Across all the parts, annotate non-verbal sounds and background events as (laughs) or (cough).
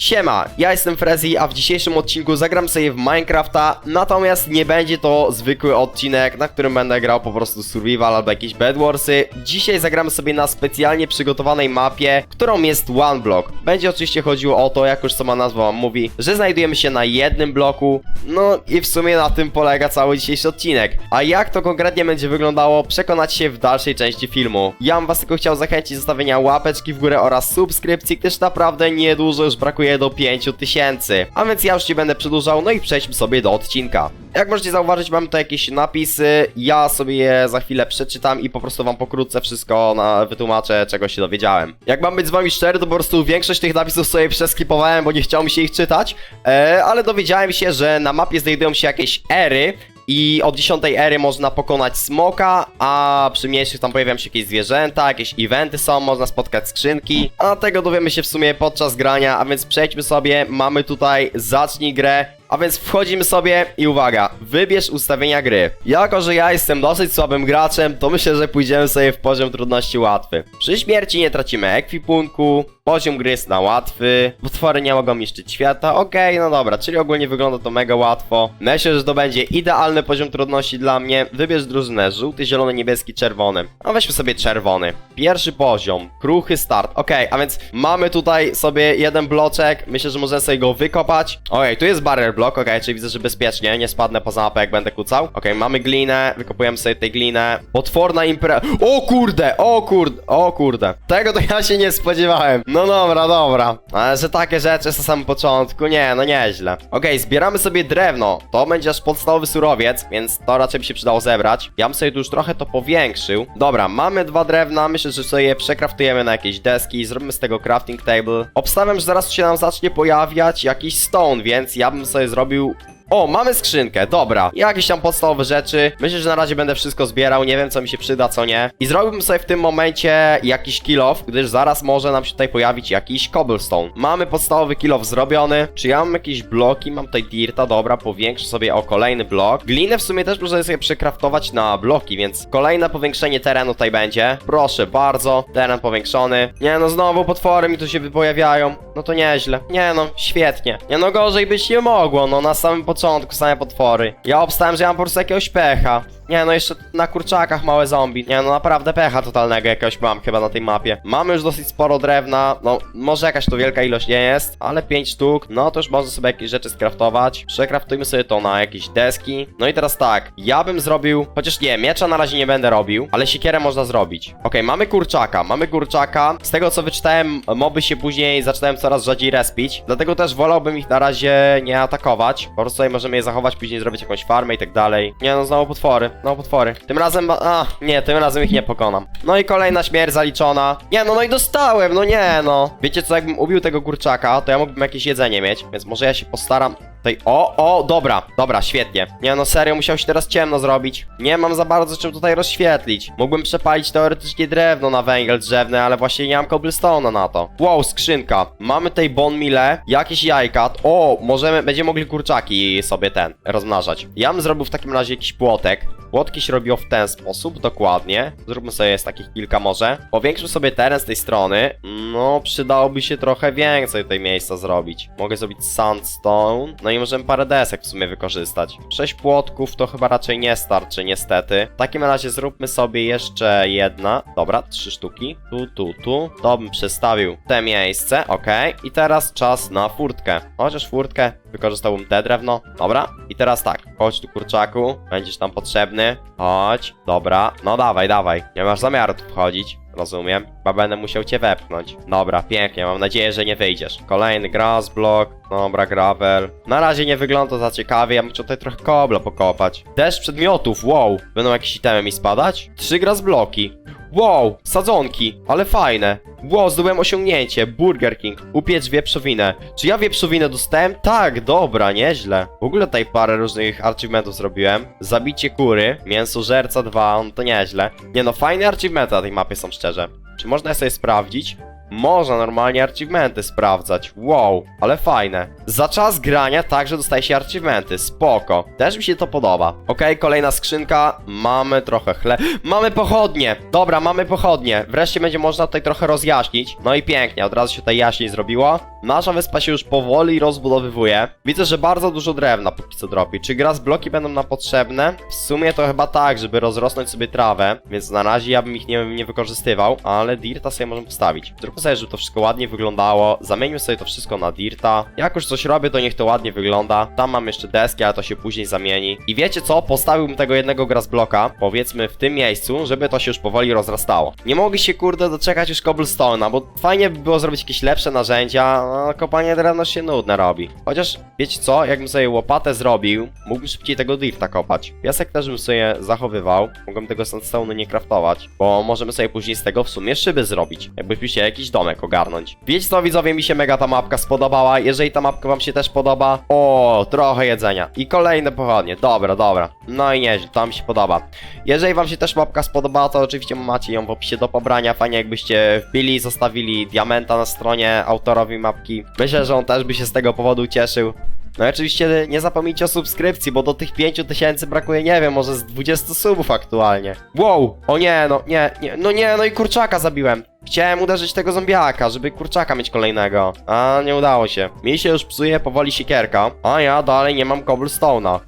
Siema, ja jestem Frezi, a w dzisiejszym odcinku zagram sobie w Minecrafta, natomiast nie będzie to zwykły odcinek, na którym będę grał po prostu survival albo jakieś bedwarsy. Dzisiaj zagramy sobie na specjalnie przygotowanej mapie, którą jest One Block. Będzie oczywiście chodziło o to, jak już sama nazwa wam mówi, że znajdujemy się na jednym bloku, no i w sumie na tym polega cały dzisiejszy odcinek. A jak to konkretnie będzie wyglądało, przekonać się w dalszej części filmu. Ja bym was tylko chciał zachęcić do zostawienia łapeczki w górę oraz subskrypcji, gdyż naprawdę niedużo już brakuje do 5000. A więc ja już nie będę przedłużał, no i przejdźmy sobie do odcinka. Jak możecie zauważyć, mam tu jakieś napisy, ja sobie je za chwilę przeczytam i po prostu wam pokrótce wszystko na, wytłumaczę, czego się dowiedziałem. Jak mam być z wami szczery, to po prostu większość tych napisów sobie przeskipowałem, bo nie chciało mi się ich czytać, e, ale dowiedziałem się, że na mapie znajdują się jakieś ery, i od 10 ery można pokonać smoka, a przy mniejszych tam pojawiają się jakieś zwierzęta, jakieś eventy są, można spotkać skrzynki, a tego dowiemy się w sumie podczas grania, a więc przejdźmy sobie, mamy tutaj zacznij grę, a więc wchodzimy sobie i uwaga, wybierz ustawienia gry. Jako, że ja jestem dosyć słabym graczem, to myślę, że pójdziemy sobie w poziom trudności łatwy. Przy śmierci nie tracimy ekwipunku, poziom gry jest na łatwy, potwory nie mogą niszczyć świata, okej, no dobra, czyli ogólnie wygląda to mega łatwo. Myślę, że to będzie idealny poziom trudności dla mnie. Wybierz drużynę, żółty, zielony, niebieski, czerwony. A weźmy sobie czerwony. Pierwszy poziom, kruchy start, okej, a więc mamy tutaj sobie jeden bloczek, myślę, że możemy sobie go wykopać. Okej, tu jest barrier block, okej, czyli widzę, że bezpiecznie, nie spadnę poza mapę, jak będę kucał. Okej, mamy glinę, wykopujemy sobie tej glinę. Potworna impreza. O kurde, o kurde, o kurde. Tego to ja się nie spodziewałem. No dobra, dobra. Ale że takie rzeczy na samym początku, nie, no nieźle. Okej, zbieramy sobie drewno. To będzie aż podstawowy surowiec, więc to raczej by się przydało zebrać. Ja bym sobie tu już trochę to powiększył. Dobra, mamy dwa drewna, myślę, że sobie je przekraftujemy na jakieś deski, zrobimy z tego crafting table. Obstawiam, że zaraz się nam zacznie pojawiać jakiś stone, więc ja bym sobie zrobił o, mamy skrzynkę, dobra. Jakieś tam podstawowe rzeczy. Myślę, że na razie będę wszystko zbierał, nie wiem co mi się przyda, co nie. I zrobiłbym sobie w tym momencie jakiś kill off, gdyż zaraz może nam się tutaj pojawić jakiś cobblestone. Mamy podstawowy kill off zrobiony. Czy ja mam jakieś bloki? Mam tutaj dirta, dobra, powiększę sobie o kolejny blok. Glinę w sumie też można sobie przekraftować na bloki, więc kolejne powiększenie terenu tutaj będzie. Proszę bardzo, teren powiększony. Nie no, znowu potwory mi tu się pojawiają. No to nieźle. Nie no, świetnie. Nie no, gorzej być nie mogło, no na samym początku same potwory. Ja obstałem, że ja mam po prostu jakiegoś pecha. Nie no, jeszcze na kurczakach małe zombie. Nie no, naprawdę pecha totalnego jakiegoś mam chyba na tej mapie. Mamy już dosyć sporo drewna, no może jakaś to wielka ilość nie jest, ale 5 sztuk, no to już można sobie jakieś rzeczy skraftować. Przekraftujmy sobie to na jakieś deski. No i teraz tak, ja bym zrobił, chociaż nie, miecza na razie nie będę robił, ale siekierę można zrobić. Okej, mamy kurczaka, mamy kurczaka. Z tego co wyczytałem, moby się później zaczynają coraz rzadziej respić, dlatego też wolałbym ich na razie nie atakować. Po prostu sobie możemy je zachować, później zrobić jakąś farmę i tak dalej. Nie no, znowu potwory. No potwory. Tym razem, a, nie, tym razem ich nie pokonam. No i kolejna śmierć zaliczona. Nie no, no i dostałem, no nie no. Wiecie co, jakbym ubił tego kurczaka, to ja mógłbym jakieś jedzenie mieć, więc może ja się postaram Tutaj, o, o, dobra, dobra, świetnie. Nie no, serio, musiał się teraz ciemno zrobić. Nie mam za bardzo czym tutaj rozświetlić. Mógłbym przepalić teoretycznie drewno na węgiel drzewny, ale właśnie nie mam cobblestone'a na to. Wow, skrzynka. Mamy tej bon mile, jakieś jajka. O, możemy, będziemy mogli kurczaki sobie ten, rozmnażać. Ja bym zrobił w takim razie jakiś płotek. Płotki się robią w ten sposób, dokładnie. Zróbmy sobie z takich kilka może. Powiększmy sobie teren z tej strony. No, przydałoby się trochę więcej tej miejsca zrobić. Mogę zrobić sandstone. No i możemy parę desek w sumie wykorzystać. Sześć płotków to chyba raczej nie starczy, niestety. W takim razie zróbmy sobie jeszcze jedna. Dobra, trzy sztuki. Tu, tu, tu. To bym przestawił te miejsce, okej. I teraz czas na furtkę. Chociaż furtkę wykorzystałbym te drewno. Dobra. I teraz tak, chodź tu kurczaku. Będziesz tam potrzebny. Chodź. Dobra. No dawaj, dawaj. Nie masz zamiaru tu wchodzić. Rozumiem. Chyba będę musiał cię wepchnąć. Dobra, pięknie, mam nadzieję, że nie wyjdziesz. Kolejny grass block. Dobra, gravel. Na razie nie wygląda za ciekawie, ja muszę tutaj trochę kobla pokopać. Deszcz przedmiotów, wow. Będą jakieś itemy mi spadać? Trzy grass bloki. Wow, sadzonki, ale fajne. Wow, zdobyłem osiągnięcie. Burger King. Upiecz wieprzowinę. Czy ja wieprzowinę dostałem? Tak, dobra, nieźle. W ogóle tutaj parę różnych achievementów zrobiłem. Zabicie kury, mięsożerca 2, no to nieźle. Nie no, fajne achievementy na tej mapie są szczerze. Czy można je sobie sprawdzić? Można normalnie achievementy sprawdzać. Wow, ale fajne. Za czas grania także dostaje się achievementy. Spoko. Też mi się to podoba. Okej, kolejna skrzynka. Mamy trochę chle... Mamy pochodnie! Dobra, mamy pochodnie. Wreszcie będzie można tutaj trochę rozjaśnić. No i pięknie, od razu się tutaj jaśniej zrobiło. Nasza wyspa się już powoli rozbudowywuje. Widzę, że bardzo dużo drewna póki co dropi. Czy gras bloki będą nam potrzebne? W sumie to chyba tak, żeby rozrosnąć sobie trawę, więc na razie ja bym ich nie, nie wykorzystywał, ale dirta sobie możemy postawić. Sobie, żeby to wszystko ładnie wyglądało. Zamieńmy sobie to wszystko na dirta. Jak już coś robię, to niech to ładnie wygląda. Tam mam jeszcze deski, ale to się później zamieni. I wiecie co? Postawiłbym tego jednego gras bloka, powiedzmy w tym miejscu, żeby to się już powoli rozrastało. Nie mogli się kurde doczekać już cobblestone'a, bo fajnie by było zrobić jakieś lepsze narzędzia, no kopanie drewna się nudne robi. Chociaż, wiecie co, jakbym sobie łopatę zrobił, mógłbym szybciej tego dirta kopać. Piasek też bym sobie zachowywał, mogłem tego sandstone'u nie craftować, bo możemy sobie później z tego w sumie szyby zrobić, jakbyśmy chcieli domek ogarnąć. Wiecie co, widzowie, mi się mega ta mapka spodobała, jeżeli ta mapka wam się też podoba, o, trochę jedzenia. I kolejne pochodnie, dobra, dobra. No i nieźle, to mi się podoba. Jeżeli wam się też mapka spodobała, to oczywiście macie ją w opisie do pobrania. Fajnie jakbyście wbili, zostawili diamenta na stronie autorowi mapki. Myślę, że on też by się z tego powodu cieszył. No i oczywiście nie zapomnijcie o subskrypcji, bo do tych 5000 brakuje, nie wiem, może z 20 subów aktualnie. Wow! O nie, no nie, nie, no nie, no i kurczaka zabiłem. Chciałem uderzyć tego zombiaka, żeby kurczaka mieć kolejnego. A nie udało się. Mi się już psuje powoli siekierka, a ja dalej nie mam cobblestone'a.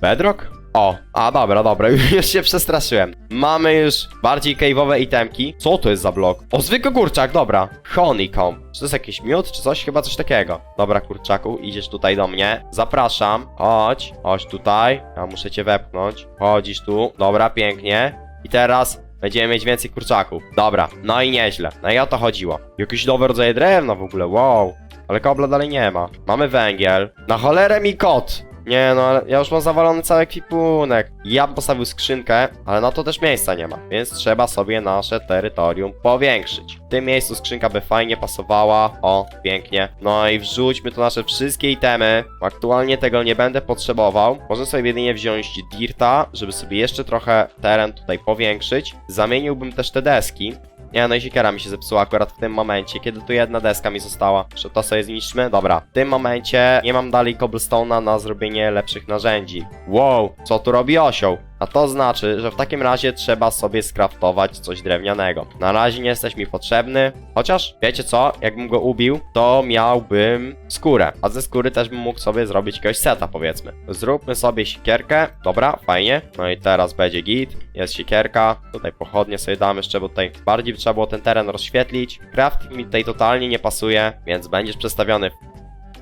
Bedrock? O, a dobra, dobra, (laughs) już się przestraszyłem. Mamy już bardziej cave'owe itemki. Co to jest za blok? O, zwykły kurczak, dobra. Honeycomb. Czy to jest jakiś miód, czy coś? Chyba coś takiego. Dobra, kurczaku, idziesz tutaj do mnie. Zapraszam. Chodź, chodź tutaj. Ja muszę cię wepchnąć. Chodzisz tu. Dobra, pięknie. I teraz będziemy mieć więcej kurczaków. Dobra, no i nieźle. No i o to chodziło. Jakieś nowe rodzaje drewna w ogóle, wow. Ale kobla dalej nie ma. Mamy węgiel. Na cholerę mi kot! Nie no, ale ja już mam zawalony cały ekwipunek. Ja bym postawił skrzynkę, ale na to też miejsca nie ma, więc trzeba sobie nasze terytorium powiększyć. W tym miejscu skrzynka by fajnie pasowała. O, pięknie. No i wrzućmy tu nasze wszystkie itemy. Aktualnie tego nie będę potrzebował. Można sobie jedynie wziąć dirta, żeby sobie jeszcze trochę teren tutaj powiększyć. Zamieniłbym też te deski. Nie, no i siekiera mi się zepsuła akurat w tym momencie, kiedy tu jedna deska mi została. Że to sobie zniszczmy? Dobra. W tym momencie nie mam dalej cobblestone'a na zrobienie lepszych narzędzi. Wow, co tu robi osioł? A to znaczy, że w takim razie trzeba sobie skraftować coś drewnianego. Na razie nie jesteś mi potrzebny, chociaż wiecie co, jakbym go ubił, to miałbym skórę, a ze skóry też bym mógł sobie zrobić jakiegoś seta powiedzmy. Zróbmy sobie siekierkę, dobra, fajnie. No i teraz będzie git, jest siekierka, tutaj pochodnie sobie damy jeszcze, bo tutaj bardziej trzeba było ten teren rozświetlić. Crafting mi tutaj totalnie nie pasuje, więc będziesz przestawiony w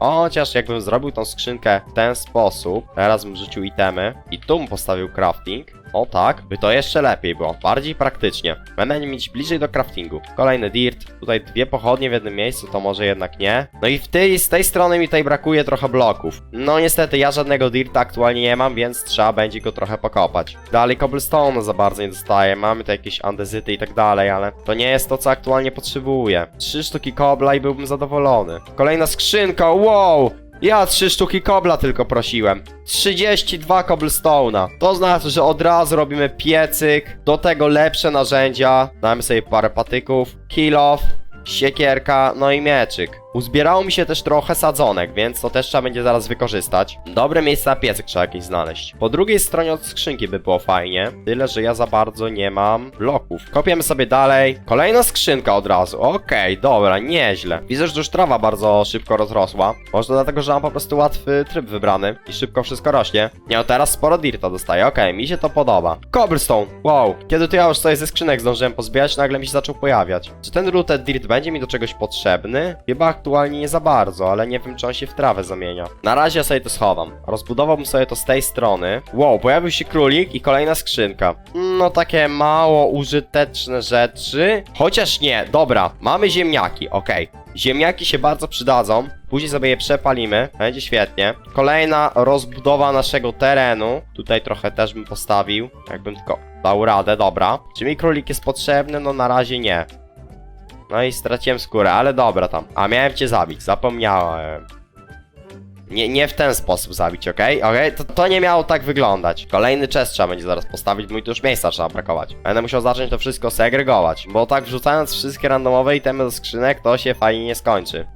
Chociaż jakbym zrobił tą skrzynkę w ten sposób, teraz bym rzucił itemy i tu bym postawił crafting, o tak, by to jeszcze lepiej było, bardziej praktycznie. Będę mieć bliżej do craftingu. Kolejny dirt, tutaj dwie pochodnie w jednym miejscu, to może jednak nie. No i w tej, z tej strony mi tutaj brakuje trochę bloków. No niestety, ja żadnego dirta aktualnie nie mam, więc trzeba będzie go trochę pokopać. Dalej cobblestone za bardzo nie dostaję, mamy tu jakieś andezyty i tak dalej, ale to nie jest to, co aktualnie potrzebuję. Trzy sztuki kobla i byłbym zadowolony. Kolejna skrzynka, wow! Ja trzy sztuki kobla tylko prosiłem. 32 cobblestone'a. To znaczy, że od razu robimy piecyk, do tego lepsze narzędzia. Damy sobie parę patyków, kill off, siekierka, no i mieczyk. Uzbierało mi się też trochę sadzonek, więc to też trzeba będzie zaraz wykorzystać. Dobre miejsce na piecyk trzeba jakieś znaleźć. Po drugiej stronie od skrzynki by było fajnie, tyle że ja za bardzo nie mam bloków. Kopiemy sobie dalej. Kolejna skrzynka od razu. Okej, dobra, nieźle. Widzę, że już trawa bardzo szybko rozrosła. Może dlatego, że mam po prostu łatwy tryb wybrany i szybko wszystko rośnie. Nie, no teraz sporo dirta dostaję, okej, mi się to podoba. Cobblestone, wow. Kiedy to ja już sobie ze skrzynek zdążyłem pozbierać, nagle mi się zaczął pojawiać. Czy ten rooted dirt będzie mi do czegoś potrzebny? Chyba aktualnie nie za bardzo, ale nie wiem czy on się w trawę zamienia. Na razie ja sobie to schowam. Rozbudowałbym sobie to z tej strony. Wow, pojawił się królik i kolejna skrzynka. No takie mało użyteczne rzeczy. Chociaż nie, dobra, mamy ziemniaki, okej. Ziemniaki się bardzo przydadzą. Później sobie je przepalimy. Będzie świetnie. Kolejna rozbudowa naszego terenu. Tutaj trochę też bym postawił. Jakbym tylko dał radę, dobra. Czy mi królik jest potrzebny? No na razie nie. No i straciłem skórę, ale dobra tam. A miałem cię zabić, zapomniałem. Nie, nie w ten sposób zabić, okej? Okej? To, to nie miało tak wyglądać. Kolejny chest trzeba będzie zaraz postawić, bo tu już miejsca trzeba brakować. Będę musiał zacząć to wszystko segregować, bo tak wrzucając wszystkie randomowe itemy do skrzynek, to się fajnie nie skończy.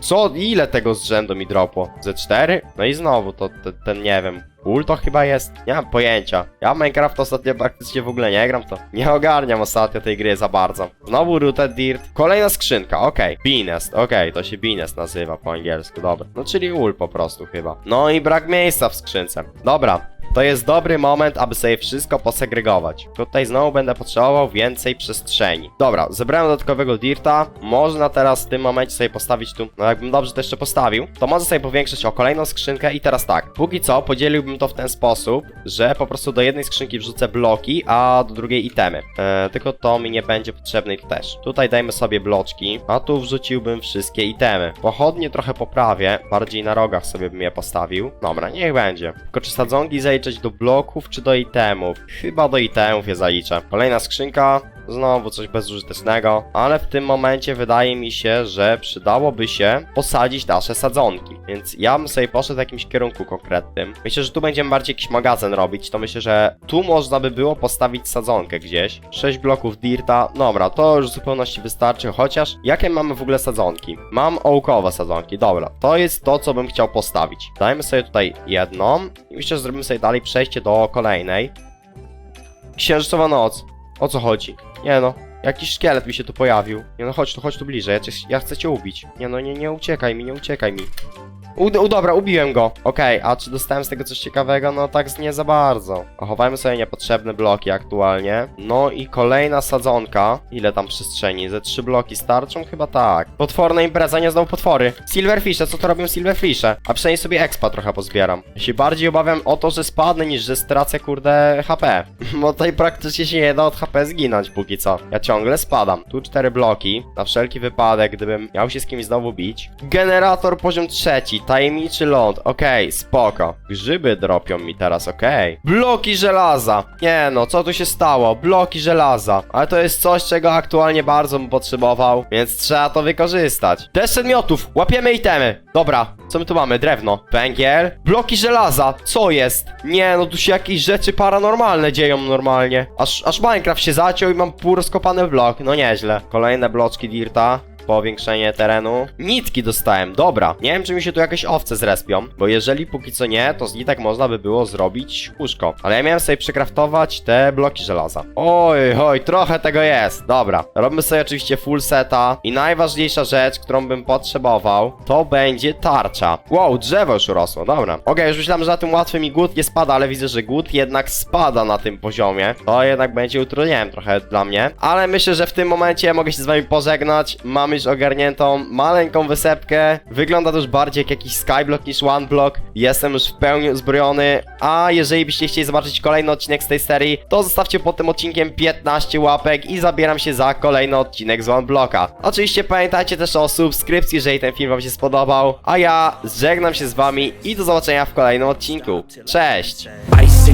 Co? Ile tego z rzędu mi dropło? Ze 4? No i znowu to te, ten nie wiem. Ul to chyba jest? Nie mam pojęcia. Ja w Minecraft ostatnio praktycznie w ogóle nie gram, to nie ogarniam ostatnio tej gry za bardzo. Znowu Rooted Dirt. Kolejna skrzynka, okej. Beanest, okej, to się Beanest nazywa po angielsku, dobra. No czyli ul po prostu chyba. No i brak miejsca w skrzynce. Dobra, to jest dobry moment, aby sobie wszystko posegregować. Tutaj znowu będę potrzebował więcej przestrzeni. Dobra, zebrałem dodatkowego dirta. Można teraz w tym momencie sobie postawić tu, no jakbym dobrze to jeszcze postawił, to może sobie powiększyć o kolejną skrzynkę i teraz tak. Póki co podzieliłbym to w ten sposób, że po prostu do jednej skrzynki wrzucę bloki, a do drugiej itemy. Eee, tylko to mi nie będzie potrzebne i to też. Tutaj dajmy sobie bloczki, a tu wrzuciłbym wszystkie itemy. Pochodnie trochę poprawię, bardziej na rogach sobie bym je postawił. Dobra, niech będzie. Tylko czy sadzonki do bloków, czy do itemów? Chyba do itemów je zaliczę. Kolejna skrzynka, Znowu coś bezużytecznego, ale w tym momencie wydaje mi się, że przydałoby się posadzić nasze sadzonki. Więc ja bym sobie poszedł w jakimś kierunku konkretnym. Myślę, że tu będziemy bardziej jakiś magazyn robić, to myślę, że tu można by było postawić sadzonkę gdzieś. 6 bloków dirta, dobra, to już w zupełności wystarczy, chociaż jakie mamy w ogóle sadzonki? Mam ołkowe sadzonki, dobra, to jest to, co bym chciał postawić. Dajmy sobie tutaj jedną i myślę, że zrobimy sobie dalej przejście do kolejnej. Księżycowa noc. O co chodzi? Nie no, jakiś szkielet mi się tu pojawił. Nie no, chodź tu, chodź tu bliżej, ja, cię, ja chcę cię ubić. Nie no, nie, nie uciekaj mi, nie uciekaj mi. U, u dobra, ubiłem go. Okej, a czy dostałem z tego coś ciekawego? No tak nie za bardzo. Chowajmy sobie niepotrzebne bloki aktualnie. No i kolejna sadzonka. Ile tam przestrzeni? Ze trzy bloki starczą? Chyba tak. Potworna impreza, nie znowu potwory. Silverfishe, co to robią silverfishe? A przynajmniej sobie expa trochę pozbieram. Ja się bardziej obawiam o to, że spadnę, niż że stracę kurde HP. (laughs) Bo tutaj praktycznie się nie da od HP zginąć póki co. Ja ciągle spadam. Tu cztery bloki. Na wszelki wypadek, gdybym miał się z kimś znowu bić. Generator poziom trzeci. Tajemniczy ląd. Okej, spoko. Grzyby dropią mi teraz, okej. Bloki żelaza. Nie no, co tu się stało? Bloki żelaza. Ale to jest coś, czego aktualnie bardzo bym potrzebował, więc trzeba to wykorzystać. Deszcz przedmiotów. Łapiemy itemy. Dobra, co my tu mamy? Drewno. Węgiel. Bloki żelaza. Co jest? Nie no, tu się jakieś rzeczy paranormalne dzieją normalnie. Aż, aż Minecraft się zaciął i mam pół rozkopany blok. No nieźle. Kolejne bloczki dirta powiększenie terenu. Nitki dostałem, dobra. Nie wiem, czy mi się tu jakieś owce zrespią, bo jeżeli póki co nie, to z nitek można by było zrobić łóżko. Ale ja miałem sobie przekraftować te bloki żelaza. Oj, oj, trochę tego jest. Dobra, robimy sobie oczywiście full seta i najważniejsza rzecz, którą bym potrzebował, to będzie tarcza. Wow, drzewo już urosło, dobra. Okej, już myślałem, że na tym łatwym mi głód nie spada, ale widzę, że głód jednak spada na tym poziomie. To jednak będzie utrudnieniem trochę dla mnie, ale myślę, że w tym momencie mogę się z wami pożegnać. Mamy już ogarniętą maleńką wysepkę. Wygląda to już bardziej jak jakiś skyblock niż one block. Jestem już w pełni uzbrojony, a jeżeli byście chcieli zobaczyć kolejny odcinek z tej serii, to zostawcie pod tym odcinkiem 15 łapek i zabieram się za kolejny odcinek z one blocka. Oczywiście pamiętajcie też o subskrypcji, jeżeli ten film wam się spodobał, a ja żegnam się z wami i do zobaczenia w kolejnym odcinku. Cześć!